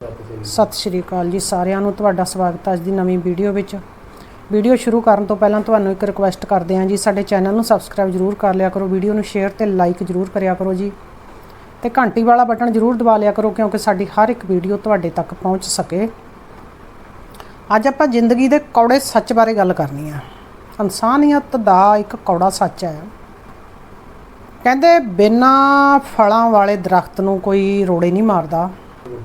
ਸਤਿ ਸ਼੍ਰੀ ਅਕਾਲ ਜੀ ਸਾਰਿਆਂ ਨੂੰ, ਤੁਹਾਡਾ ਸਵਾਗਤ ਹੈ ਅੱਜ ਦੀ ਨਵੀਂ ਵੀਡੀਓ ਵਿੱਚ। ਵੀਡੀਓ ਸ਼ੁਰੂ ਕਰਨ ਤੋਂ ਪਹਿਲਾਂ ਤੁਹਾਨੂੰ ਇੱਕ ਰਿਕੁਐਸਟ ਕਰਦੇ ਹਾਂ ਜੀ, ਸਾਡੇ ਚੈਨਲ ਨੂੰ ਸਬਸਕ੍ਰਾਈਬ ਜਰੂਰ ਕਰ ਲਿਆ ਕਰੋ, ਵੀਡੀਓ ਨੂੰ ਸ਼ੇਅਰ ਤੇ ਲਾਈਕ ਜਰੂਰ ਕਰਿਆ ਕਰੋ ਜੀ। ਤੇ ਘੰਟੀ ਵਾਲਾ ਬਟਨ ਜਰੂਰ ਦਬਾ ਲਿਆ ਕਰੋ, ਕਿਉਂਕਿ ਸਾਡੀ ਹਰ ਇੱਕ ਵੀਡੀਓ ਤੁਹਾਡੇ ਤੱਕ ਪਹੁੰਚ ਸਕੇ। ਅੱਜ ਆਪਾਂ ਜ਼ਿੰਦਗੀ ਦੇ ਕੌੜੇ ਸੱਚ ਬਾਰੇ ਗੱਲ ਕਰਨੀ ਆ। ਇਨਸਾਨੀਅਤ ਦਾ ਇੱਕ ਕੌੜਾ ਸੱਚ ਹੈ। ਕਹਿੰਦੇ ਬਿਨਾਂ ਫਲਾਂ ਵਾਲੇ ਦਰਖਤ ਨੂੰ ਕੋਈ ਰੋੜੇ ਨਹੀਂ ਮਾਰਦਾ।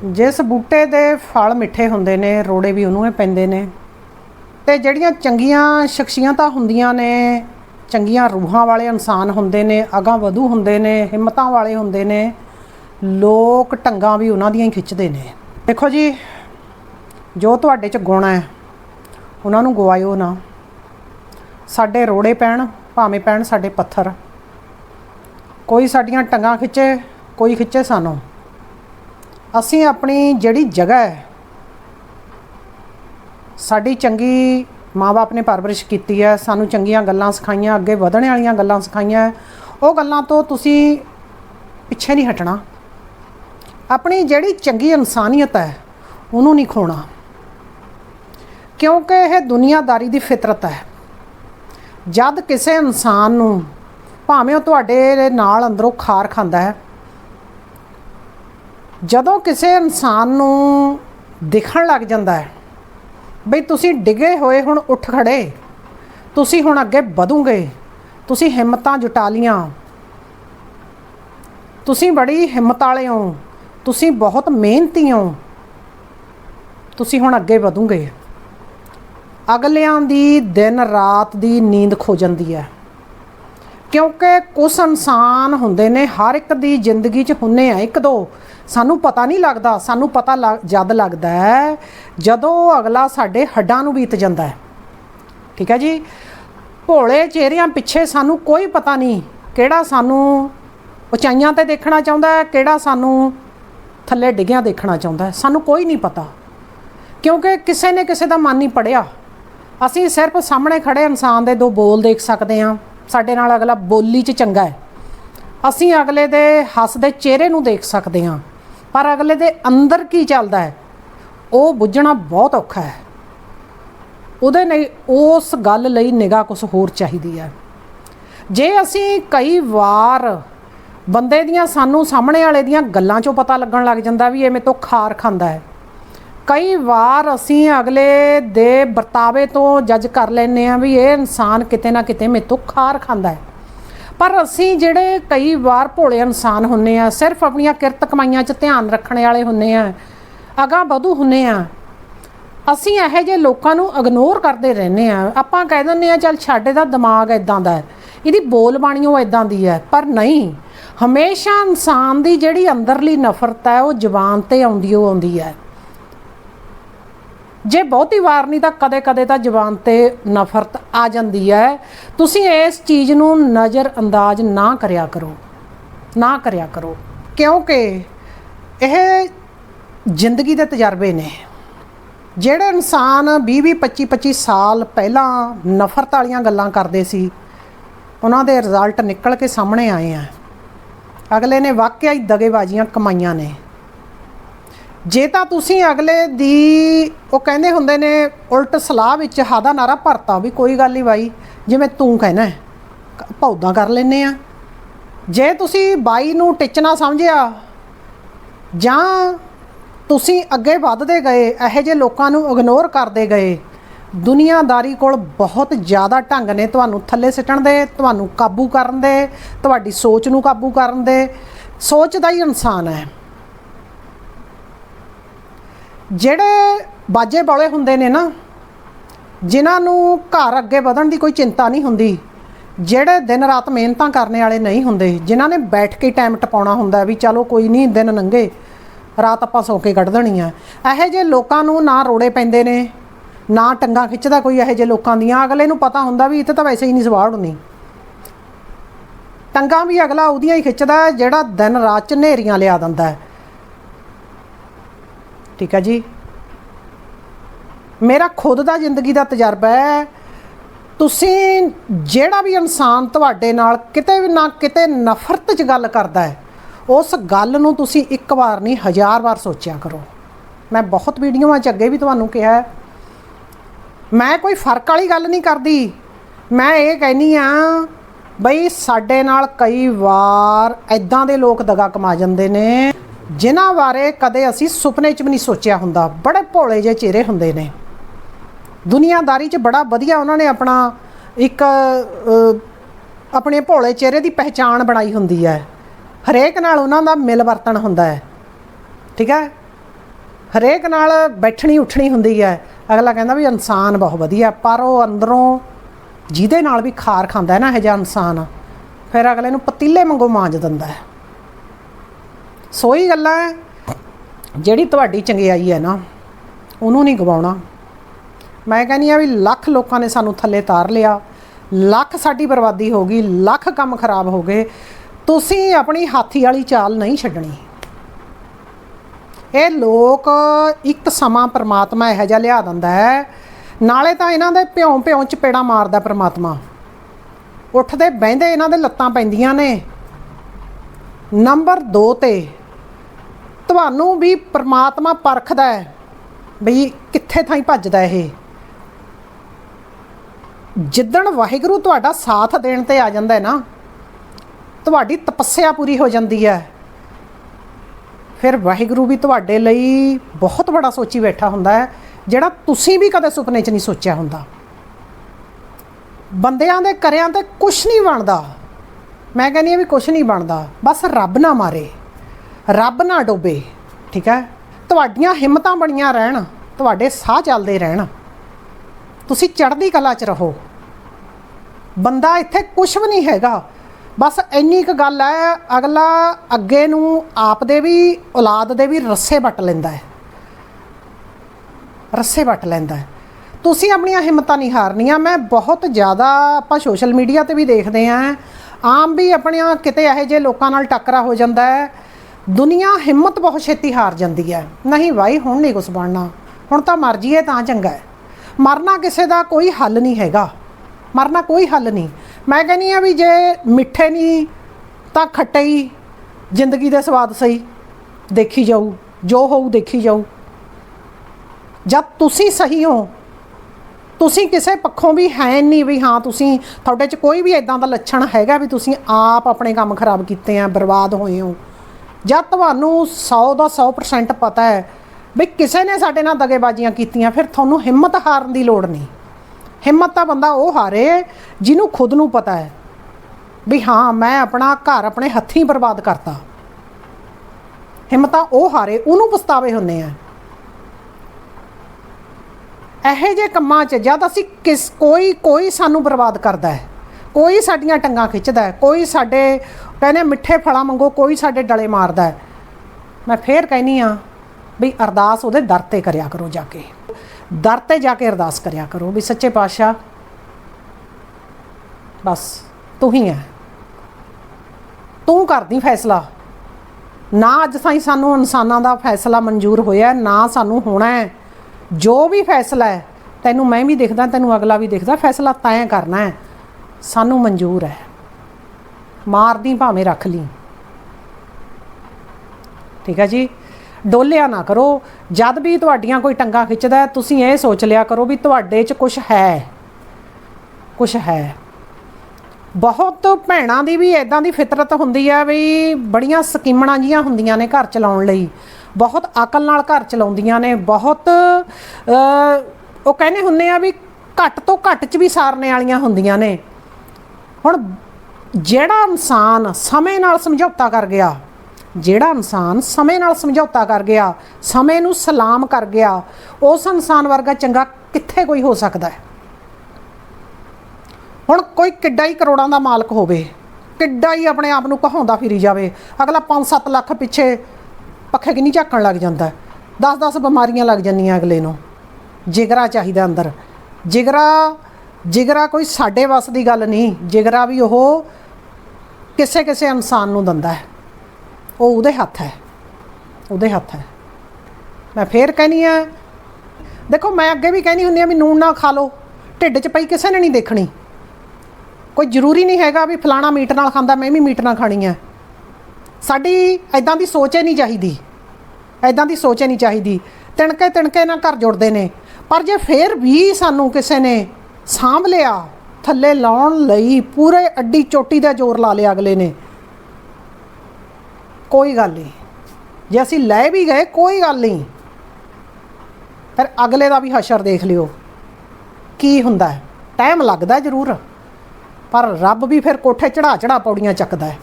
ਜਿਸ ਬੂਟੇ ਦੇ ਫਲ ਮਿੱਠੇ ਹੁੰਦੇ ਨੇ, ਰੋੜੇ ਵੀ ਉਹਨੂੰ ਹੀ ਪੈਂਦੇ ਨੇ। ਤੇ ਜਿਹੜੀਆਂ ਚੰਗੀਆਂ ਸ਼ਖਸੀਅਤਾਂ ਹੁੰਦੀਆਂ ਨੇ, ਚੰਗੀਆਂ ਰੂਹਾਂ ਵਾਲੇ ਇਨਸਾਨ ਹੁੰਦੇ ਨੇ ਅਗਾਂ ਵਧੂ ਹੁੰਦੇ ਨੇ, ਹਿੰਮਤਾਂ ਵਾਲੇ ਹੁੰਦੇ ਨੇ, ਲੋਕ ਟੰਗਾਂ ਵੀ ਉਹਨਾਂ ਦੀਆਂ ਹੀ ਖਿੱਚਦੇ ਨੇ। ਦੇਖੋ ਜੀ, ਜੋ ਤੁਹਾਡੇ 'ਚ ਗੁਣ ਹੈ, ਉਹਨਾਂ ਨੂੰ ਗਵਾਇਓ ਨਾ। ਸਾਡੇ ਰੋੜੇ ਪੈਣ, ਭਾਵੇਂ ਪੈਣ ਸਾਡੇ ਪੱਥਰ। ਕੋਈ ਸਾਡੀਆਂ ਟੰਗਾਂ ਖਿੱਚੇ, ਕੋਈ ਖਿੱਚੇ ਸਾਨੂੰ। ਅਸੀਂ ਆਪਣੀ ਜਿਹੜੀ ਜਗ੍ਹਾ ਹੈ, ਸਾਡੀ ਚੰਗੀ ਮਾਪੇ ਨੇ ਪਰਵਰਿਸ਼ ਕੀਤੀ ਹੈ, ਸਾਨੂੰ ਚੰਗੀਆਂ ਗੱਲਾਂ ਸਿਖਾਈਆਂ, ਅੱਗੇ ਵਧਣ ਵਾਲੀਆਂ ਗੱਲਾਂ ਸਿਖਾਈਆਂ ਉਹ ਗੱਲਾਂ ਤੋਂ ਤੁਸੀਂ ਪਿੱਛੇ ਨਹੀਂ ਹਟਣਾ। ਆਪਣੀ ਜਿਹੜੀ ਚੰਗੀ ਇਨਸਾਨੀਅਤ ਹੈ, ਉਹਨੂੰ ਨਹੀਂ ਖੋਣਾ। ਕਿਉਂਕਿ ਇਹ ਦੁਨੀਆਦਾਰੀ ਦੀ ਫਿਤਰਤ ਹੈ। ਜਦ ਕਿਸੇ ਇਨਸਾਨ ਨੂੰ ਭਾਵੇਂ ਉਹ ਤੁਹਾਡੇ ਨਾਲ ਅੰਦਰੋਂ ਖਾਰ ਖਾਂਦਾ ਹੈ ਜਦੋਂ ਕਿਸੇ ਇਨਸਾਨ ਨੂੰ ਦਿਖਣ ਲੱਗ ਜਾਂਦਾ ਹੈ, ਬਈ ਤੁਸੀਂ ਡਿੱਗੇ ਹੋਏ ਹੁਣ ਉੱਠ ਖੜੇ, ਤੁਸੀਂ ਹੁਣ ਅੱਗੇ ਵਧੋਗੇ, ਤੁਸੀਂ ਹਿੰਮਤਾਂ ਜੁਟਾ ਲੀਆਂ, ਤੁਸੀਂ ਬੜੀ ਹਿੰਮਤ ਵਾਲੇ ਹੋ, ਤੁਸੀਂ ਬਹੁਤ ਮਿਹਨਤੀ ਹੋ, ਤੁਸੀਂ ਹੁਣ ਅੱਗੇ ਵਧੋਗੇ। ਅਗਲਿਆਂ ਦੀ ਦਿਨ ਰਾਤ ਦੀ ਨੀਂਦ ਖੋ ਜਾਂਦੀ ਹੈ। ਕਿਉਂਕਿ ਕੁਝ ਇਨਸਾਨ ਹੁੰਦੇ ਨੇ, ਹਰ ਇੱਕ ਦੀ ਜ਼ਿੰਦਗੀ 'ਚ ਹੁੰਨੇ ਆ ਇੱਕ ਦੋ। ਸਾਨੂੰ ਪਤਾ ਨਹੀਂ ਲੱਗਦਾ, ਸਾਨੂੰ ਪਤਾ ਲੱਗ- ਜਦ ਲੱਗਦਾ ਹੈ, ਜਦੋਂ ਅਗਲਾ ਸਾਡੇ ਹੱਡਾਂ ਨੂੰ ਬੀਤ ਜਾਂਦਾ ਹੈ। ਠੀਕ ਹੈ ਜੀ? ਭੋਲੇ ਚਿਹਰਿਆਂ ਪਿੱਛੇ ਸਾਨੂੰ ਕੋਈ ਪਤਾ ਨਹੀਂ ਕਿਹੜਾ ਸਾਨੂੰ ਉਚਾਈਆਂ ਤੇ ਦੇਖਣਾ ਚਾਹੁੰਦਾ ਹੈ, ਕਿਹੜਾ ਸਾਨੂੰ ਥੱਲੇ ਡਿੱਗਿਆਂ ਦੇਖਣਾ ਚਾਹੁੰਦਾ ਹੈ। ਸਾਨੂੰ ਕੋਈ ਨਹੀਂ ਪਤਾ। ਕਿਉਂਕਿ ਕਿਸੇ ਨੇ ਕਿਸੇ ਦਾ ਮਨ ਨਹੀਂ ਪੜਿਆ ਅਸੀਂ ਸਿਰਫ ਸਾਹਮਣੇ ਖੜੇ ਇਨਸਾਨ ਦੇ ਦੋ ਬੋਲ ਦੇਖ ਸਕਦੇ ਹਾਂ। ਸਾਡੇ ਨਾਲ ਅਗਲਾ ਬੋਲੀ 'ਚ ਚੰਗਾ ਹੈ। ਅਸੀਂ ਅਗਲੇ ਦੇ ਹੱਸਦੇ ਚਿਹਰੇ ਨੂੰ ਦੇਖ ਸਕਦੇ ਹਾਂ, ਪਰ ਅਗਲੇ ਦੇ ਅੰਦਰ ਕੀ ਚੱਲਦਾ ਹੈ? ਉਹ ਬੁੱਝਣਾ ਬਹੁਤ ਔਖਾ ਹੈ। ਉਹਦੇ ਲਈ ਉਸ ਗੱਲ ਲਈ ਨਿਗਾਹ ਕੁਝ ਹੋਰ ਚਾਹੀਦੀ ਹੈ। ਜੇ ਅਸੀਂ ਕਈ ਵਾਰ ਬੰਦੇ ਦੀਆਂ ਸਾਨੂੰ ਸਾਹਮਣੇ ਵਾਲੇ ਦੀਆਂ ਗੱਲਾਂ 'ਚੋਂ ਪਤਾ ਲੱਗਣ ਲੱਗ ਜਾਂਦਾ ਵੀ ਇਹ ਮੇਰੇ ਤੋਂ ਖਾਰ ਖਾਂਦਾ ਹੈ ਕਈ ਵਾਰ ਅਸੀਂ ਅਗਲੇ ਦੇ ਵਰਤਾਵੇ ਤੋਂ ਜੱਜ ਕਰ ਲੈਨੇ ਆ ਵੀ ਇਹ ਇਨਸਾਨ ਕਿਤੇ ਨਾ ਕਿਤੇ ਮੇਰੇ ਤੋਂ ਖਾਰ ਖਾਂਦਾ ਹੈ। ਪਰ ਅਸੀਂ ਜਿਹੜੇ ਕਈ ਵਾਰ ਭੋਲੇ ਇਨਸਾਨ ਹੁੰਨੇ ਆ ਸਿਰਫ ਆਪਣੀਆਂ ਕਿਰਤ ਕਮਾਈਆਂ 'ਚ ਧਿਆਨ ਰੱਖਣ ਵਾਲੇ ਹੁੰਨੇ ਆ ਅਗਾ ਵਧੂ ਹੁੰਨੇ ਆ ਅਸੀਂ ਇਹੋ ਜਿਹੇ ਲੋਕਾਂ ਨੂੰ ਇਗਨੋਰ ਕਰਦੇ ਰਹਿੰਦੇ ਆ ਆਪਾਂ ਕਹਿ ਦਿੰਦੇ ਆ ਚੱਲ ਛੱਡ ਇਹਦਾ ਦਿਮਾਗ ਇਦਾਂ ਦਾ ਹੈ, ਇਹਦੀ ਬੋਲ ਬਾਣੀ ਉਹ ਇਦਾਂ ਦੀ ਹੈ, ਪਰ ਨਹੀਂ, ਹਮੇਸ਼ਾ ਇਨਸਾਨ ਦੀ ਜਿਹੜੀ ਅੰਦਰਲੀ ਨਫ਼ਰਤ ਹੈ, ਉਹ ਜ਼ੁਬਾਨ ਤੇ ਆਉਂਦੀ, ਉਹ ਆਉਂਦੀ ਹੈ। ਜੇ ਬਹੁਤੀ ਵਾਰ ਨਹੀਂ ਤਾਂ ਕਦੇ-ਕਦੇ ਤਾਂ ਜ਼ੁਬਾਨ ਤੇ ਨਫ਼ਰਤ ਆ ਜਾਂਦੀ ਹੈ। ਤੁਸੀਂ ਇਸ ਚੀਜ਼ ਨੂੰ ਨਜ਼ਰ ਅੰਦਾਜ਼ ਨਾ ਕਰਿਆ ਕਰੋ। ਨਾ ਕਰਿਆ ਕਰੋ। ਕਿਉਂਕਿ ਇਹ ਜ਼ਿੰਦਗੀ ਦੇ ਤਜਰਬੇ ਨੇ। ਜਿਹੜੇ ਇਨਸਾਨ 20 25 25 ਸਾਲ ਪਹਿਲਾਂ ਨਫ਼ਰਤ ਵਾਲੀਆਂ ਗੱਲਾਂ ਕਰਦੇ ਸੀ, ਉਹਨਾਂ ਦੇ ਰਿਜ਼ਲਟ ਨਿਕਲ ਕੇ ਸਾਹਮਣੇ ਆਏ ਆ। ਅਗਲੇ ਨੇ ਵਾਕਿਆ ਹੀ ਦਗੇਬਾਜ਼ੀਆਂ ਕਮਾਈਆਂ ਨੇ। ਜੇ ਤਾਂ ਤੁਸੀਂ ਅਗਲੇ ਦੀ, ਉਹ ਕਹਿੰਦੇ ਹੁੰਦੇ ਨੇ, ਉਲਟ ਸਲਾਹ ਵਿੱਚ ਹਾਦਾ ਨਾਰਾ ਭਰਤਾ ਵੀ ਕੋਈ ਗੱਲ ਨਹੀਂ ਬਾਈ, ਜਿਵੇਂ ਤੂੰ ਕਹਿਣਾ ਪੌਦਾ ਕਰ ਲੈਨੇ ਆ ਜੇ ਤੁਸੀਂ ਬਾਈ ਨੂੰ ਟਿਚਣਾ ਸਮਝਿਆ, ਜਾਂ ਤੁਸੀਂ ਅੱਗੇ ਵੱਧਦੇ ਗਏ, ਇਹੋ ਜਿਹੇ ਲੋਕਾਂ ਨੂੰ ਇਗਨੋਰ ਕਰਦੇ ਗਏ, ਦੁਨੀਆਦਾਰੀ ਕੋਲ ਬਹੁਤ ਜ਼ਿਆਦਾ ਢੰਗ ਨੇ ਤੁਹਾਨੂੰ ਥੱਲੇ ਸਿੱਟਣ ਦੇ, ਤੁਹਾਨੂੰ ਕਾਬੂ ਕਰਨ ਦੇ, ਤੁਹਾਡੀ ਸੋਚ ਨੂੰ ਕਾਬੂ ਕਰਨ ਦੇ, ਸੋਚ ਦਾ ਹੀ ਇਨਸਾਨ ਹੈ। ਜਿਹੜੇ ਬਾਜੇ ਵਾਲੇ ਹੁੰਦੇ ਨੇ ਨਾ, ਜਿਨ੍ਹਾਂ ਨੂੰ ਘਰ ਅੱਗੇ ਵਧਣ ਦੀ ਕੋਈ ਚਿੰਤਾ ਨਹੀਂ ਹੁੰਦੀ, ਜਿਹੜੇ ਦਿਨ ਰਾਤ ਮਿਹਨਤਾਂ ਕਰਨ ਵਾਲੇ ਨਹੀਂ ਹੁੰਦੇ, ਜਿਨ੍ਹਾਂ ਨੇ ਬੈਠ ਕੇ ਟਾਈਮ ਟਪਾਉਣਾ ਹੁੰਦਾ ਵੀ ਚਲੋ ਕੋਈ ਨਹੀਂ, ਦਿਨ ਲੰਘੇ ਰਾਤ ਆਪਾਂ ਸੌ ਕੇ ਕੱਢ ਦੇਣੀ ਆ। ਇਹੋ ਜਿਹੇ ਲੋਕਾਂ ਨੂੰ ਨਾ ਰੋੜੇ ਪੈਂਦੇ ਨੇ, ਨਾ ਟੰਗਾ ਖਿੱਚਦਾ ਕੋਈ ਇਹੋ ਜਿਹੇ ਲੋਕਾਂ ਦੀਆਂ। ਅਗਲੇ ਨੂੰ ਪਤਾ ਹੁੰਦਾ ਵੀ ਇੱਥੇ ਤਾਂ ਵੈਸੇ ਹੀ ਨਹੀਂ ਸਵਾੜ ਹੋਣੀ ਟੰਗਾ ਵੀ ਅਗਲਾ ਉਹਦੀਆਂ ਹੀ ਖਿੱਚਦਾ ਜਿਹੜਾ ਦਿਨ ਰਾਤ ਚ ਨੇਰੀਆਂ ਲਿਆ ਦਿੰਦਾ ਹੈ। ਠੀਕ ਹੈ ਜੀ। ਮੇਰਾ ਖੁਦ ਦਾ ਜ਼ਿੰਦਗੀ ਦਾ ਤਜਰਬਾ ਹੈ। ਤੁਸੀਂ ਜਿਹੜਾ ਵੀ ਇਨਸਾਨ ਤੁਹਾਡੇ ਨਾਲ ਕਿਤੇ ਵੀ ਨਾ ਕਿਤੇ ਨਫ਼ਰਤ 'ਚ ਗੱਲ ਕਰਦਾ ਹੈ, ਉਸ ਗੱਲ ਨੂੰ ਤੁਸੀਂ ਇੱਕ ਵਾਰ ਨਹੀਂ, ਹਜ਼ਾਰ ਵਾਰ ਸੋਚਿਆ ਕਰੋ। ਮੈਂ ਬਹੁਤ ਵੀਡੀਓਆਂ 'ਚ ਅੱਗੇ ਵੀ ਤੁਹਾਨੂੰ ਕਿਹਾ ਮੈਂ ਕੋਈ ਫ਼ਰਕ ਵਾਲੀ ਗੱਲ ਨਹੀਂ ਕਰਦੀ। ਮੈਂ ਇਹ ਕਹਿਨੀ ਆ ਬਈ ਸਾਡੇ ਨਾਲ ਕਈ ਵਾਰ ਐਦਾਂ ਦੇ ਲੋਕ ਦਗਾ ਕਮਾ ਜਾਂਦੇ ਨੇ। ਜਿਨ੍ਹਾਂ ਬਾਰੇ ਕਦੇ ਅਸੀਂ ਸੁਪਨੇ 'ਚ ਵੀ ਨਹੀਂ ਸੋਚਿਆ ਹੁੰਦਾ, ਬੜੇ ਭੋਲੇ ਜਿਹੇ ਚਿਹਰੇ ਹੁੰਦੇ ਨੇ। ਦੁਨੀਆਦਾਰੀ 'ਚ ਬੜਾ ਵਧੀਆ ਉਹਨਾਂ ਨੇ ਆਪਣਾ ਇੱਕ ਆਪਣੇ ਭੋਲੇ ਚਿਹਰੇ ਦੀ ਪਹਿਚਾਣ ਬਣਾਈ ਹੁੰਦੀ ਹੈ। ਹਰੇਕ ਨਾਲ ਉਹਨਾਂ ਦਾ ਮਿਲ ਵਰਤਣ ਹੁੰਦਾ ਹੈ। ਠੀਕ ਹੈ? ਹਰੇਕ ਨਾਲ ਬੈਠਣੀ ਉੱਠਣੀ ਹੁੰਦੀ ਹੈ। ਅਗਲਾ ਕਹਿੰਦਾ ਵੀ ਇਨਸਾਨ ਬਹੁਤ ਵਧੀਆ, ਪਰ ਉਹ ਅੰਦਰੋਂ ਜਿਹਦੇ ਨਾਲ ਵੀ ਖਾਰ ਖਾਂਦਾ ਹੈ ਨਾ, ਇਹ ਜਿਹਾ ਇਨਸਾਨ, ਫਿਰ ਅਗਲੇ ਨੂੰ ਪਤੀਲੇ ਵਾਂਗੂ ਮਾਂਜ ਦਿੰਦਾ ਹੈ। ਸੋਈ ਗੱਲਾਂ ਜਿਹੜੀ ਤੁਹਾਡੀ ਚੰਗਿਆਈ ਹੈ ਨਾ, ਉਹਨੂੰ ਨਹੀਂ ਗਵਾਉਣਾ। ਮੈਂ ਕਹਿੰਦੀ ਆ ਵੀ ਲੱਖ ਲੋਕਾਂ ਨੇ ਸਾਨੂੰ ਥੱਲੇ ਤਾਰ ਲਿਆ। ਲੱਖ ਸਾਡੀ ਬਰਬਾਦੀ ਹੋ ਗਈ, ਲੱਖ ਕੰਮ ਖਰਾਬ ਹੋ ਗਏ। ਤੁਸੀਂ ਆਪਣੀ ਹਾਥੀ ਵਾਲੀ ਚਾਲ ਨਹੀਂ ਛੱਡਣੀ। ਇਹ ਲੋਕ ਇੱਕ ਸਮਾਂ ਪਰਮਾਤਮਾ ਇਹੋ ਜਿਹਾ ਲਿਆ ਦਿੰਦਾ ਹੈ ਨਾਲੇ ਤਾਂ ਇਹਨਾਂ ਦੇ ਭਿਉਂ ਭਿਉਂ 'ਚ ਪੇੜਾ ਮਾਰਦਾ ਪਰਮਾਤਮਾ। ਉੱਠਦੇ ਬਹਿੰਦੇ ਇਹਨਾਂ ਦੇ ਲੱਤਾਂ ਪੈਂਦੀਆਂ ਨੇ। ਨੰਬਰ 2 ਤੇ ਤੁਹਾਨੂੰ ਵੀ ਪਰਮਾਤਮਾ ਪਰਖਦਾ ਹੈ ਬਈ ਕਿੱਥੇ ਥਾਈ ਭੱਜਦਾ ਇਹ। ਜਿੱਦਣ ਵਾਹਿਗੁਰੂ ਤੁਹਾਡਾ ਸਾਥ ਦੇਣ ਤੇ ਆ ਜਾਂਦਾ ਹੈ ਨਾ, ਤੁਹਾਡੀ ਤਪੱਸਿਆ ਪੂਰੀ ਹੋ ਜਾਂਦੀ ਹੈ। ਫਿਰ ਵਾਹਿਗੁਰੂ ਵੀ ਤੁਹਾਡੇ ਲਈ ਬਹੁਤ ਬੜਾ ਸੋਚੀ ਬੈਠਾ ਹੁੰਦਾ ਹੈ, ਜਿਹੜਾ ਤੁਸੀਂ ਵੀ ਕਦੇ ਸੁਪਨੇ 'ਚ ਨਹੀਂ ਸੋਚਿਆ ਹੁੰਦਾ। ਬੰਦਿਆਂ ਦੇ ਕਰਿਆਂ ਤੇ ਕੁਝ ਨਹੀਂ ਬਣਦਾ। ਮੈਂ ਕਹਿੰਦੀ ਹਾਂ ਵੀ ਕੁਝ ਨਹੀਂ ਬਣਦਾ, ਬਸ ਰੱਬ ਨਾ ਮਾਰੇ। ਰੱਬ ਨਾ ਡੋਬੇ, ਠੀਕ ਹੈ? ਤੁਹਾਡੀਆਂ ਹਿੰਮਤਾਂ ਬਣੀਆਂ ਰਹਿਣ, ਤੁਹਾਡੇ ਸਾਹ ਚੱਲਦੇ ਰਹਿਣ। ਤੁਸੀਂ ਚੜ੍ਹਦੀ ਕਲਾ 'ਚ ਰਹੋ। ਬੰਦਾ ਇੱਥੇ ਕੁਝ ਵੀ ਨਹੀਂ ਹੈਗਾ। ਬਸ ਇੰਨੀ ਕੁ ਗੱਲ ਹੈ, ਅਗਲਾ ਅੱਗੇ ਨੂੰ ਆਪ ਦੇ ਵੀ, ਔਲਾਦ ਦੇ ਵੀ ਰੱਸੇ ਵੱਟ ਲੈਂਦਾ ਹੈ। ਰੱਸੇ ਵੱਟ ਲੈਂਦਾ ਹੈ। ਤੁਸੀਂ ਆਪਣੀਆਂ ਹਿੰਮਤਾਂ ਨਹੀਂ ਹਾਰਨੀਆਂ। ਮੈਂ ਬਹੁਤ ਜ਼ਿਆਦਾ ਆਪਾਂ ਸੋਸ਼ਲ ਮੀਡੀਆ ਤੇ ਵੀ ਦੇਖਦੇ ਆਂ ਆਮ ਵੀ ਆਪਣੀਆਂ ਕਿਤੇ ਇਹੋ ਜਿਹੇ ਲੋਕਾਂ ਨਾਲ ਟੱਕਰਾ ਹੋ ਜਾਂਦਾ ਹੈ। ਦੁਨੀਆ ਹਿੰਮਤ ਬਹੁਤ ਛੇਤੀ ਹਾਰ ਜਾਂਦੀ ਹੈ। ਨਹੀਂ ਬਾਈ, ਹੁਣ ਨਹੀਂ ਕੁਝ ਬਣਨਾ। ਹੁਣ ਤਾਂ ਮਰ ਜੀਏ ਤਾਂ ਚੰਗਾ ਹੈ। ਮਰਨਾ ਕਿਸੇ ਦਾ ਕੋਈ ਹੱਲ ਨਹੀਂ ਹੈਗਾ। ਮਰਨਾ ਕੋਈ ਹੱਲ ਨਹੀਂ। ਮੈਂ ਕਹਿੰਨੀ ਆ ਵੀ ਜੇ ਮਿੱਠੇ ਨਹੀਂ, ਤਾਂ ਖੱਟੇ ਹੀ। ਜ਼ਿੰਦਗੀ ਦੇ ਸਵਾਦ ਸਹੀ। ਦੇਖੀ ਜਾਊ, ਜੋ ਹੋਊ ਦੇਖੀ ਜਾਊ। ਜਦ ਤੁਸੀਂ ਸਹੀ ਹੋ, ਤੁਸੀਂ ਕਿਸੇ ਪੱਖੋਂ ਵੀ ਹੈ ਨਹੀਂ ਵੀ ਹਾਂ, ਤੁਸੀਂ, ਤੁਹਾਡੇ 'ਚ ਕੋਈ ਵੀ ਇਦਾਂ ਦਾ ਲੱਛਣ ਹੈਗਾ ਵੀ ਤੁਸੀਂ ਆਪ ਆਪਣੇ ਕੰਮ ਖਰਾਬ ਕੀਤੇ ਆ, ਬਰਬਾਦ ਹੋਏ ਹੋ। ਜਦ ਤੁਹਾਨੂੰ 100 ਦਾ 100% ਪਤਾ ਹੈ ਵੀ ਕਿਸੇ ਨੇ ਸਾਡੇ ਨਾਲ ਦਗੇਬਾਜ਼ੀਆਂ ਕੀਤੀਆਂ, ਫਿਰ ਤੁਹਾਨੂੰ ਹਿੰਮਤ ਹਾਰਨ ਦੀ ਲੋੜ ਨਹੀਂ। ਹਿੰਮਤ ਤਾਂ ਬੰਦਾ ਉਹ ਹਾਰੇ ਜਿਹਨੂੰ ਖੁਦ ਨੂੰ ਪਤਾ ਹੈ ਵੀ ਹਾਂ, ਮੈਂ ਆਪਣਾ ਘਰ ਆਪਣੇ ਹੱਥੀਂ ਬਰਬਾਦ ਕਰਤਾ। ਹਿੰਮਤਾਂ ਉਹ ਹਾਰੇ, ਉਹਨੂੰ ਪਛਤਾਵੇ ਹੁੰਨੇ ਆ। ਇਹੋ ਜਿਹੇ ਕੰਮਾਂ 'ਚ ਜਦ ਅਸੀਂ ਕਿਸ, ਕੋਈ ਕੋਈ ਸਾਨੂੰ ਬਰਬਾਦ ਕਰਦਾ ਹੈ, ਕੋਈ ਸਾਡੀਆਂ ਟੰਗਾਂ ਖਿੱਚਦਾ ਹੈ, ਕੋਈ ਸਾਡੇ ਕਹਿੰਦੇ ਮਿੱਠੇ ਫਲਾਂ ਮੰਗੋ ਕੋਈ ਸਾਡੇ ਡਲੇ ਮਾਰਦਾ ਹੈ। ਮੈਂ ਫੇਰ ਕਹਿਨੀ ਆ ਵੀ ਅਰਦਾਸ ਉਹਦੇ ਦਰ ਤੇ ਕਰਿਆ ਕਰੋ ਜਾ ਕੇ। ਦਰ ਤੇ ਜਾ ਕੇ ਅਰਦਾਸ ਕਰਿਆ ਕਰੋ ਵੀ ਸੱਚੇ ਪਾਤਸ਼ਾਹ, ਬਸ ਤੂੰ ਹੀ ਹੈ। ਤੂੰ ਕਰਦੀ ਫੈਸਲਾ। ਨਾ ਅੱਜ ਤਾਈਂ ਸਾਨੂੰ ਇਨਸਾਨਾਂ ਦਾ ਫੈਸਲਾ ਮਨਜ਼ੂਰ ਹੋਇਆ, ਨਾ ਸਾਨੂੰ ਹੋਣਾ ਹੈ। ਜੋ ਵੀ ਫੈਸਲਾ ਹੈ, ਤੈਨੂੰ ਮੈਂ ਵੀ ਦੇਖਦਾ, ਤੈਨੂੰ ਅਗਲਾ ਵੀ ਦੇਖਦਾ, ਫੈਸਲਾ ਤੈਂ ਕਰਨਾ ਹੈ। ਸਾਨੂੰ ਮਨਜ਼ੂਰ ਹੈ। ਮਾਰਦੀ ਭਾਵੇਂ ਰੱਖ ਲਈ। ਠੀਕ ਹੈ ਜੀ? ਡੋਲਿਆ ਨਾ ਕਰੋ। ਜਦ ਵੀ ਤੁਹਾਡੀਆਂ ਕੋਈ ਟੰਗਾ ਖਿੱਚਦਾ ਹੈ, ਤੁਸੀਂ ਇਹ ਸੋਚ ਲਿਆ ਕਰੋ ਵੀ ਤੁਹਾਡੇ 'ਚ ਕੁਝ ਹੈ। ਕੁਝ ਹੈ। ਬਹੁਤ ਭੈਣਾਂ ਦੀ ਵੀ ਇਦਾਂ ਦੀ ਫਿਤਰਤ ਹੁੰਦੀ ਹੈ ਵੀ ਬੜੀਆਂ ਸਕੀਮਣਾ ਜੀਆਂ ਹੁੰਦੀਆਂ ਨੇ ਘਰ ਚਲਾਉਣ ਲਈ। ਬਹੁਤ ਅਕਲ ਨਾਲ ਘਰ ਚਲਾਉਂਦੀਆਂ ਨੇ। ਬਹੁਤ ਉਹ ਕਹਿੰਦੇ ਹੁੰਦੇ ਆ ਵੀ ਘੱਟ ਤੋਂ ਘੱਟ 'ਚ ਵੀ ਸਾਰਨੇ ਵਾਲੀਆਂ ਹੁੰਦੀਆਂ ਨੇ। ਹੁਣ ਜਿਹੜਾ ਇਨਸਾਨ ਸਮੇਂ ਨਾਲ ਸਮਝੌਤਾ ਕਰ ਗਿਆ, ਜਿਹੜਾ ਇਨਸਾਨ ਸਮੇਂ ਨਾਲ ਸਮਝੌਤਾ ਕਰ ਗਿਆ, ਸਮੇਂ ਨੂੰ ਸਲਾਮ ਕਰ ਗਿਆ, ਉਸ ਇਨਸਾਨ ਵਰਗਾ ਚੰਗਾ ਕਿੱਥੇ ਕੋਈ ਹੋ ਸਕਦਾ ਹੈ? ਹੁਣ ਕੋਈ ਕਿੱਡਾ ਹੀ ਕਰੋੜਾਂ ਦਾ ਮਾਲਕ ਹੋਵੇ, ਕਿੱਡਾ ਹੀ ਆਪਣੇ ਆਪ ਨੂੰ ਕਹਾਉਂਦਾ ਫਿਰੀ ਜਾਵੇ, ਅਗਲਾ 5-7 ਲੱਖ ਪਿੱਛੇ ਪੱਖੇ ਕਿੰਨੀ ਝਾਕਣ ਲੱਗ ਜਾਂਦਾ 10-10 ਬਿਮਾਰੀਆਂ ਲੱਗ ਜਾਂਦੀਆਂ ਅਗਲੇ ਨੂੰ, ਜਿਗਰਾ ਚਾਹੀਦਾ ਅੰਦਰ। ਜਿਗਰਾ ਜਿਗਰਾ ਕੋਈ ਸਾਡੇ ਵੱਸ ਦੀ ਗੱਲ ਨਹੀਂ, ਜਿਗਰਾ ਵੀ ਉਹ ਕਿਸੇ ਕਿਸੇ ਇਨਸਾਨ ਨੂੰ ਦਿੰਦਾ ਹੈ। ਉਹ ਉਹਦੇ ਹੱਥ ਹੈ। ਉਹਦੇ ਹੱਥ ਹੈ। ਮੈਂ ਫੇਰ ਕਹਿਨੀ ਆ, ਦੇਖੋ ਮੈਂ ਅੱਗੇ ਵੀ ਕਹਿਨੀ ਹੁੰਦੀ ਆ ਵੀ ਨੂਣ ਨਾ ਖਾ ਲਓ। ਢਿੱਡ 'ਚ ਪਈ ਕਿਸੇ ਨੇ ਨਹੀਂ ਦੇਖਣੀ। ਕੋਈ ਜ਼ਰੂਰੀ ਨਹੀਂ ਹੈਗਾ ਵੀ ਫਲਾਣਾ ਮੀਟ ਨਾਲ ਖਾਂਦਾ, ਮੈਂ ਵੀ ਮੀਟ ਨਾਲ ਖਾਣੀ ਹੈ ਸਾਡੀ ਐਦਾਂ ਦੀ ਸੋਚ ਹੀ ਨਹੀਂ ਚਾਹੀਦੀ। ਐਦਾਂ ਦੀ ਸੋਚ ਹੀ ਨਹੀਂ ਚਾਹੀਦੀ। ਤਿਣਕੇ ਤਿਣਕੇ ਨਾਲ ਘਰ ਜੁੜਦੇ ਨੇ। ਪਰ ਜੇ ਫੇਰ ਵੀ ਸਾਨੂੰ ਕਿਸੇ ਨੇ ਸਾਂਭ ਲਿਆ ਥੱਲੇ ਲਾਉਣ ਲਈ ਪੂਰੇ ਅੱਡੀ ਚੋਟੀ ਦਾ ਜ਼ੋਰ ਲਾ ਲਿਆ ਅਗਲੇ ਨੇ। ਕੋਈ ਗੱਲ ਨਹੀਂ। ਜੇ ਅਸੀਂ ਲੈ ਵੀ ਗਏ, ਕੋਈ ਗੱਲ ਨਹੀਂ। ਫਿਰ ਅਗਲੇ ਦਾ ਵੀ ਹਸ਼ਰ ਦੇਖ ਲਿਓ। ਕੀ ਹੁੰਦਾ ਹੈ? ਟਾਈਮ ਲੱਗਦਾ ਜ਼ਰੂਰ। ਪਰ ਰੱਬ ਵੀ ਫਿਰ ਕੋਠੇ ਚੜਾ ਚੜਾ ਪੌੜੀਆਂ ਚੱਕਦਾ ਹੈ।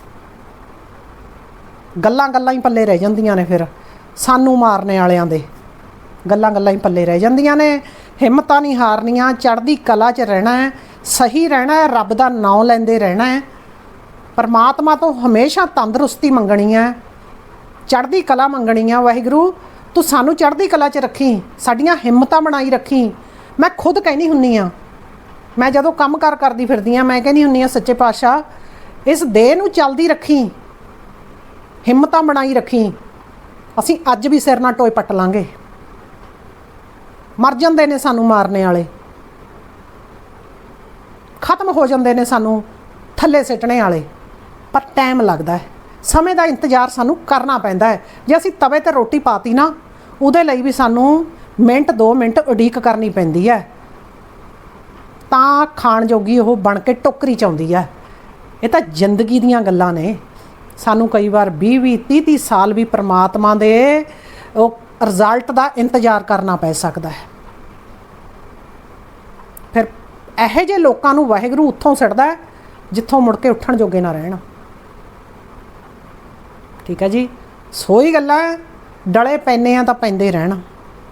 ਗੱਲਾਂ ਗੱਲਾਂ ਹੀ ਪੱਲੇ ਰਹਿ ਜਾਂਦੀਆਂ ਨੇ ਫਿਰ, ਸਾਨੂੰ ਮਾਰਨੇ ਵਾਲਿਆਂ ਦੇ। ਗੱਲਾਂ ਗੱਲਾਂ ਹੀ ਪੱਲੇ ਰਹਿ ਜਾਂਦੀਆਂ ਨੇ। ਹਿੰਮਤਾਂ ਨਹੀਂ ਹਾਰਨੀਆਂ, ਚੜ੍ਹਦੀ ਕਲਾ 'ਚ ਰਹਿਣਾ ਹੈ। ਸਹੀ ਰਹਿਣਾ ਹੈ, ਰੱਬ ਦਾ ਨਾਮ ਲੈਂਦੇ ਰਹਿਣਾ ਹੈ। ਪਰਮਾਤਮਾ ਤੋਂ ਹਮੇਸ਼ਾ ਤੰਦਰੁਸਤੀ ਮੰਗਣੀ ਹੈ। ਚੜ੍ਹਦੀ ਕਲਾ ਮੰਗਣੀ ਹੈ, ਵਾਹਿਗੁਰੂ। ਤੂੰ ਸਾਨੂੰ ਚੜ੍ਹਦੀ ਕਲਾ 'ਚ ਰੱਖੀ, ਸਾਡੀਆਂ ਹਿੰਮਤਾਂ ਬਣਾਈ ਰੱਖੀ। ਮੈਂ ਖੁਦ ਕਹਿਣੀ ਹੁੰਨੀ ਆ। ਮੈਂ ਜਦੋਂ ਕੰਮ ਕਾਰ ਕਰਦੀ ਫਿਰਦੀ ਆ, ਮੈਂ ਕਹਿੰਦੀ ਹੁੰਨੀ ਆ, ਸੱਚੇ ਪਾਤਸ਼ਾਹ, ਇਸ ਦੇਹ ਨੂੰ ਚੱਲਦੀ ਰੱਖੀ, ਹਿੰਮਤਾਂ ਬਣਾਈ ਰੱਖੀ। ਅਸੀਂ ਅੱਜ ਵੀ ਸਿਰ ਨਾਲ ਟੋਏ ਪੱਟ ਲਾਂਗੇ। ਮਰ ਜਾਂਦੇ ਨੇ ਸਾਨੂੰ ਮਾਰਨੇ ਵਾਲੇ। ਖਤਮ ਹੋ ਜਾਂਦੇ ਨੇ ਸਾਨੂੰ ਥੱਲੇ ਸਿੱਟਣੇ ਵਾਲੇ। ਪਰ ਟਾਈਮ ਲੱਗਦਾ ਹੈ। ਸਮੇਂ ਦਾ ਇੰਤਜ਼ਾਰ ਸਾਨੂੰ ਕਰਨਾ ਪੈਂਦਾ ਹੈ। ਜੇ ਅਸੀਂ ਤਵੇ ਤੇ ਰੋਟੀ ਪਾਤੀ ਨਾ, ਉਹਦੇ ਲਈ ਵੀ ਸਾਨੂੰ ਮਿੰਟ 2 ਮਿੰਟ ਉਡੀਕ ਕਰਨੀ ਪੈਂਦੀ ਹੈ। ਤਾਂ ਖਾਣ ਜੋਗੀ ਉਹ ਬਣ ਕੇ ਟੋਕਰੀ ਚ ਆਉਂਦੀ ਹੈ। ਇਹ ਤਾਂ ਜ਼ਿੰਦਗੀ ਦੀਆਂ ਗੱਲਾਂ ਨੇ। ਸਾਨੂੰ ਕਈ ਵਾਰ 20 20 30 30 ਸਾਲ ਵੀ ਪ੍ਰਮਾਤਮਾ ਦੇ ਉਹ ਰਿਜ਼ਲਟ ਦਾ ਇੰਤਜ਼ਾਰ ਕਰਨਾ ਪੈ ਸਕਦਾ ਹੈ ਫਿਰ ਇਹੋ ਜਿਹੇ ਲੋਕਾਂ ਨੂੰ ਵਾਹਿਗੁਰੂ ਉੱਥੋਂ ਸਿੱਟਦਾ ਜਿੱਥੋਂ ਮੁੜ ਕੇ ਉੱਠਣ ਜੋਗੇ ਨਾ ਰਹਿਣ। ਠੀਕ ਹੈ ਜੀ? ਸੋਈ ਗੱਲਾਂ ਡਲੇ ਪੈਨੇ ਆ ਤਾਂ ਪੈਂਦੇ ਰਹਿਣ,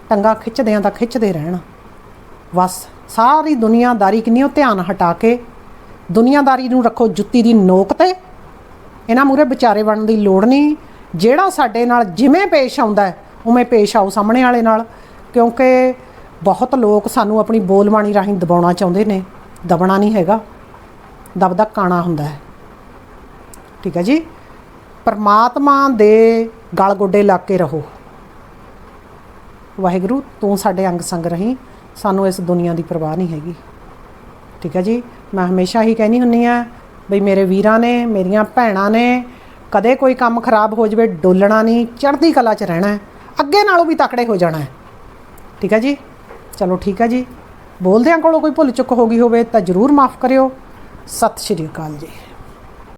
ਟੰਗਾ ਖਿੱਚਦੇ ਆ ਤਾਂ ਖਿੱਚਦੇ ਰਹਿਣ। ਬਸ ਸਾਰੀ ਦੁਨੀਆਦਾਰੀ ਕਿੰਨੀ ਉਹ ਧਿਆਨ ਹਟਾ ਕੇ, ਦੁਨੀਆਦਾਰੀ ਨੂੰ ਰੱਖੋ ਜੁੱਤੀ ਦੀ ਨੋਕ ਤੇ। ਇਹਨਾਂ ਮੂਰੇ ਵਿਚਾਰੇ ਬਣਨ ਦੀ ਲੋੜ ਨਹੀਂ। ਜਿਹੜਾ ਸਾਡੇ ਨਾਲ ਜਿਵੇਂ ਪੇਸ਼ ਆਉਂਦਾ ਉਵੇਂ ਪੇਸ਼ ਆਓ ਸਾਹਮਣੇ ਵਾਲੇ ਨਾਲ, ਕਿਉਂਕਿ ਬਹੁਤ ਲੋਕ ਸਾਨੂੰ ਆਪਣੀ ਬੋਲਬਾਣੀ ਰਾਹੀਂ ਦਬਾਉਣਾ ਚਾਹੁੰਦੇ ਨੇ। ਦਬਣਾ ਨਹੀਂ ਹੈਗਾ। ਦਬਦਾ ਕਾਣਾ ਹੁੰਦਾ ਹੈ। ਠੀਕ ਹੈ ਜੀ? ਪਰਮਾਤਮਾ ਦੇ ਗਲ ਗੋਡੇ ਲਾ ਕੇ ਰਹੋ। ਵਾਹਿਗੁਰੂ, ਤੂੰ ਸਾਡੇ ਅੰਗ ਸੰਗ ਰਹੀਂ। ਸਾਨੂੰ ਇਸ ਦੁਨੀਆ ਦੀ ਪਰਵਾਹ ਨਹੀਂ ਹੈਗੀ। ਠੀਕ ਹੈ ਜੀ? ਮੈਂ ਹਮੇਸ਼ਾ ਹੀ ਕਹਿੰਦੀ ਹੁੰਨੀ ਆ ਬਈ ਮੇਰੇ ਵੀਰਾਂ ਨੇ, ਮੇਰੀਆਂ ਭੈਣਾਂ ਨੇ ਕਦੇ ਕੋਈ ਕੰਮ ਖਰਾਬ ਹੋ ਜਾਵੇ, ਡੋਲਣਾ ਨਹੀਂ। ਚੜ੍ਹਦੀ ਕਲਾ 'ਚ ਰਹਿਣਾ ਅੱਗੇ ਨਾਲੋਂ ਵੀ ਤਕੜੇ ਹੋ ਜਾਣਾ ਠੀਕ ਹੈ ਜੀ? ਚਲੋ ਠੀਕ ਹੈ ਜੀ। ਬੋਲਦਿਆਂ ਕੋਲੋਂ ਕੋਈ ਭੁੱਲ ਚੁੱਕ ਹੋ ਗਈ ਹੋਵੇ ਤਾਂ ਜਰੂਰ ਮਾਫ ਕਰਿਓ। ਸਤਿ ਸ਼੍ਰੀ ਅਕਾਲ ਜੀ।